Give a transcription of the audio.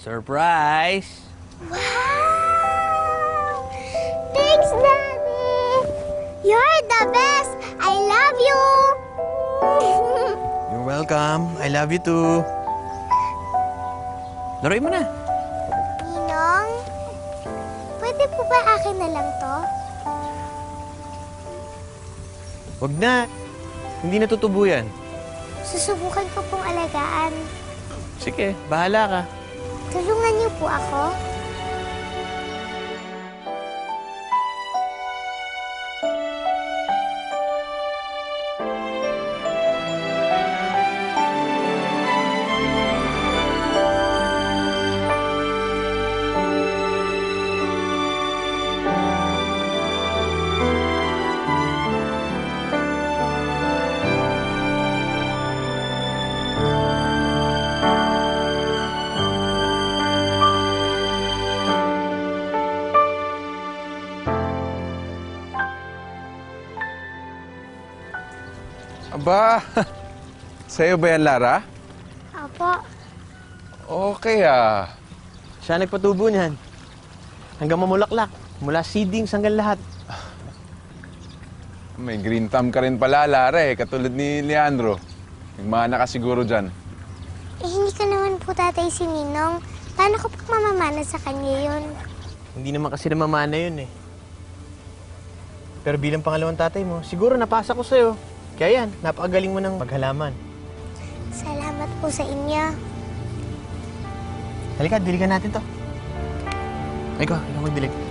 Surprise! Wow! Thanks, Daddy! You're the best! I love you! You're welcome. I love you too. Laruin mo na. Ninong, pwede po ba akin na lang to? Wag na. Hindi natutubo yan. Susubukan ko pong alagaan. Sige, bahala ka. Tulungan niyo po ako. Aba, sa'yo ba yan, Lara? Opo. Okay ah. Siya nagpatubo niyan. Hanggang mamulaklak. Mula seedings hanggang lahat. May green thumb ka rin pala, Lara eh. Katulad ni Leandro. Nagmana ka siguro dyan. Eh, hindi ko naman po tatay si Ninong. Paano ko po mamamana sa kanya yun? Hindi naman kasi namamana yun eh. Pero bilang pangalawang tatay mo, siguro napasa ko sa'yo. Kaya yan, napakagaling mo ng maghalaman. Salamat po sa inyo. Halika, diligan natin to. Ko, ikaw magdilig.